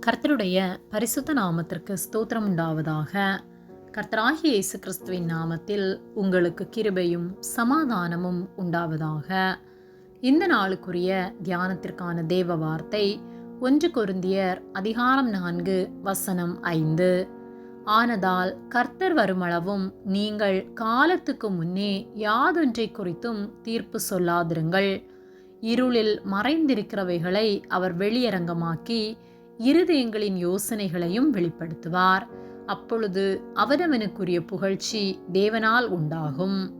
கர்த்தருடைய பரிசுத்த நாமத்திற்கு ஸ்தோத்திரம் உண்டாவதாக. கர்த்தராகிய இயேசு கிறிஸ்துவின் நாமத்தில் உங்களுக்கு கிருபையும் சமாதானமும் உண்டாவதாக. இந்த நாளுக்குரிய தியானத்திற்கான தேவ வார்த்தை ஒன்று கொருந்தியர் அதிகாரம் நான்கு வசனம் ஐந்து. ஆனதால் கர்த்தர் வருமளவும் நீங்கள் காலத்துக்கு முன்னே யாதொன்றை குறித்தும் தீர்ப்பு சொல்லாதிருங்கள். இருளில் மறைந்திருக்கிறவைகளை அவர் வெளியரங்கமாக்கி இருதயங்களின் யோசனைகளையும் வெளிப்படுத்துவார். அப்பொழுது அவரவனுக்குரிய புகழ்ச்சி தேவனால் உண்டாகும்.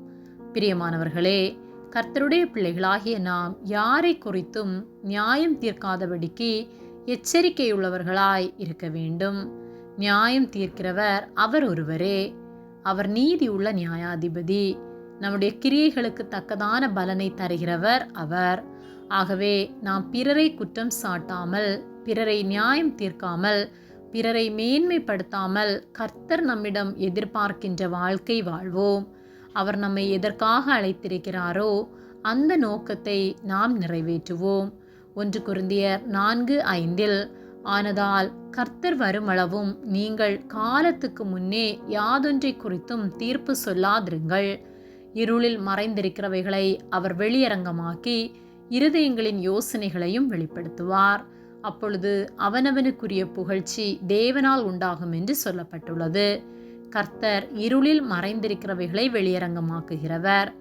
பிரியமானவர்களே கர்த்தருடைய பிள்ளைகளாகிய நாம் யாரை குறித்தும் நியாயம் தீர்க்காதபடிக்கு எச்சரிக்கையுள்ளவர்களாய் இருக்க வேண்டும். நியாயம் தீர்க்கிறவர் அவர் ஒருவரே. அவர் நீதி உள்ள நியாயாதிபதி. நம்முடைய கிரியைகளுக்கு தக்கதான பலனை தருகிறவர் அவர். ஆகவே நாம் பிறரை குற்றம் சாட்டாமல் பிறரை நியாயம் தீர்க்காமல் பிறரை மேன்மைப்படுத்தாமல் கர்த்தர் நம்மிடம் எதிர்பார்க்கின்ற வாழ்க்கை வாழ்வோம். அவர் நம்மை எதற்காக அழைத்திருக்கிறாரோ அந்த நோக்கத்தை நாம் நிறைவேற்றுவோம். ஒன்று குருந்தியர் நான்கு ஐந்தில் ஆனதால் கர்த்தர் வருமளவும் நீங்கள் காலத்துக்கு முன்னே யாதொன்றை குறித்தும் தீர்ப்பு சொல்லாதிருங்கள். இருளில் மறைந்திருக்கிறவைகளை அவர் வெளியரங்கமாக்கி இருதயங்களின் யோசனைகளையும் வெளிப்படுத்துவார். அப்பொழுது அவனவனுக்குரிய புகழ்ச்சி தேவனால் உண்டாகும் என்று சொல்லப்பட்டுள்ளது. கர்த்தர் இருளில் மறைந்திருக்கிறவைகளை வெளியரங்கமாக்குகிறவர்.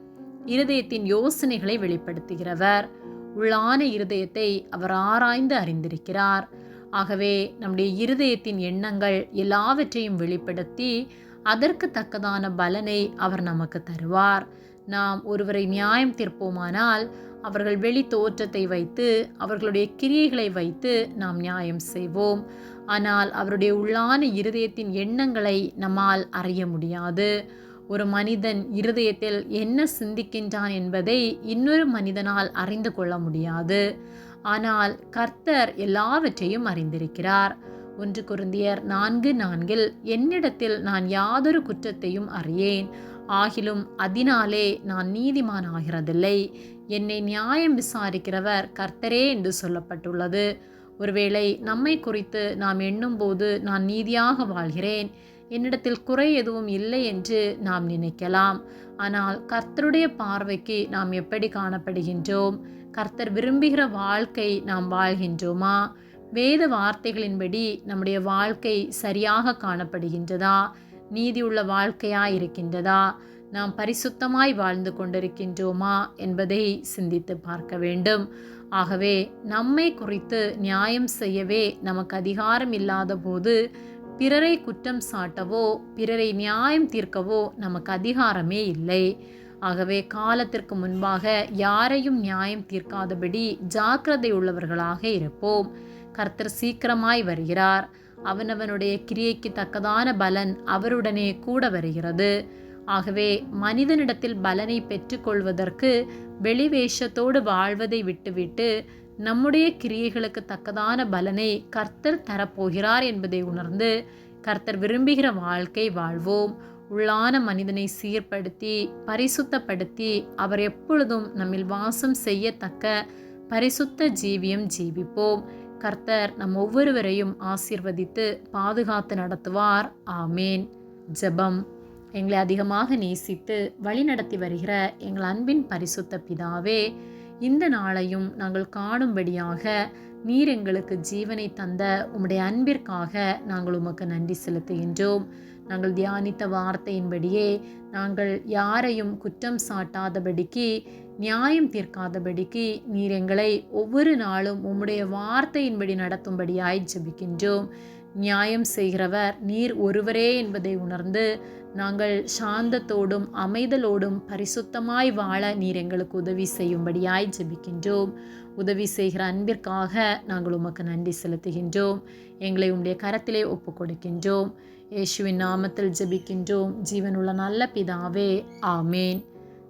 இருதயத்தின் யோசனைகளை வெளிப்படுத்துகிறவர். உள்ளான இருதயத்தை அவர் ஆராய்ந்து அறிந்திருக்கிறார். ஆகவே நம்முடைய இருதயத்தின் எண்ணங்கள் எல்லாவற்றையும் வெளிப்படுத்தி அதற்கு தக்கதான பலனை அவர் நமக்கு தருவார். நாம் ஒருவரை நியாயம் தீர்ப்போமானால் அவர்கள் வெளி தோற்றத்தை வைத்து அவர்களுடைய கிரியைகளை வைத்து நாம் நியாயம் செய்வோம். ஆனால் அவருடைய உள்ளான இருதயத்தின் எண்ணங்களை நம்மால் அறிய முடியாது. ஒரு மனிதன் இருதயத்தில் என்ன சிந்திக்கின்றான் என்பதை இன்னொரு மனிதனால் அறிந்து கொள்ள முடியாது. ஆனால் கர்த்தர் எல்லாவற்றையும் அறிந்திருக்கிறார். ஒன்று குருந்தியர் நான்கு நான்கில் என்னிடத்தில் நான் யாதொரு குற்றத்தையும் அறியேன். ஆகிலும் அதனாலே நான் நீதிமான் ஆகிறதில்லை. என்னை நியாயம் விசாரிக்கிறவர் கர்த்தரே என்று சொல்லப்பட்டுள்ளது. ஒருவேளை நம்மை குறித்து நாம் எண்ணும்போது நான் நீதியாக வாழ்கிறேன். என்னிடத்தில் குறை எதுவும் இல்லை என்று நாம் நினைக்கலாம். ஆனால் கர்த்தருடைய பார்வைக்கு நாம் எப்படி காணப்படுகின்றோம்? கர்த்தர் விரும்புகிற வாழ்க்கை நாம் வாழ்கின்றோமா? வேத வார்த்தைகளின்படி நம்முடைய வாழ்க்கை சரியாக காணப்படுகின்றதா? நீதியுள்ள வாழ்க்கையா இருக்கின்றதா நாம் பரிசுத்தமாய் வாழ்ந்து கொண்டிருக்கின்றோமா என்பதை சிந்தித்து பார்க்க வேண்டும். ஆகவே நம்மை குறித்து நியாயம் செய்யவே நமக்கு அதிகாரம் இல்லாத போது பிறரை குற்றம் சாட்டவோ பிறரை நியாயம் தீர்க்கவோ நமக்கு அதிகாரமே இல்லை. ஆகவே காலத்திற்கு முன்பாக யாரையும் நியாயம் தீர்க்காதபடி ஜாக்கிரதை உள்ளவர்களாக இருப்போம். கர்த்தர் சீக்கிரமாய் வருகிறார். அவனவனுடைய கிரியைக்கு தக்கதான பலன் அவருடனே கூட வருகிறது. ஆகவே மனிதனிடத்தில் பலனை பெற்றுக்கொள்வதற்கு வெளிவேஷத்தோடு வாழ்வதை விட்டுவிட்டு நம்முடைய கிரியைகளுக்கு தக்கதான பலனை கர்த்தர் தரப்போகிறார் என்பதை உணர்ந்து கர்த்தர் விரும்புகிற வாழ்க்கை வாழ்வோம். உள்ளான மனிதனை சீர்படுத்தி பரிசுத்தப்படுத்தி அவர் எப்பொழுதும் நம்மில் வாசம் செய்யத்தக்க பரிசுத்த ஜீவியம் ஜீவிப்போம். கர்த்தர் நம் ஒவ்வொருவரையும் ஆசிர்வதித்து பாதுகாத்து நடத்துவார். ஆமேன். ஜெபம். எங்களை அதிகமாக நேசித்து வழிநடத்தி வருகிற எங்கள் அன்பின் பரிசுத்த பிதாவே இந்த நாளையும் நாங்கள் காணும்படியாக நீர் எங்களுக்கு ஜீவனை தந்த உம்முடைய அன்பிற்காக நாங்கள் உமக்கு நன்றி செலுத்துகின்றோம். நாங்கள் தியானித்த வார்த்தையின்படியே நாங்கள் யாரையும் குற்றம் சாட்டாதபடிக்கு நியாயம் தீர்க்காதபடிக்கு நீர் எங்களை ஒவ்வொரு நாளும் உம்முடைய வார்த்தையின்படி நடத்தும்படியாய் ஜெபிக்கின்றோம். நியாயம் செய்கிறவர் நீர் ஒருவரே என்பதை உணர்ந்து நாங்கள் சாந்தத்தோடும் அமைதலோடும் பரிசுத்தமாய் வாழ நீர் எங்களுக்கு உதவி செய்யும்படியாய் ஜெபிக்கின்றோம். உதவி செய்கிற அன்பிற்காக நாங்கள் உமக்கு நன்றி செலுத்துகின்றோம். எங்களை உம்முடைய கரத்திலே ஒப்பு கொடுக்கின்றோம் இயேசுவின் நாமத்தில் ஜெபிக்கின்றோம். ஜீவனுள்ள நல்ல பிதாவே ஆமேன்.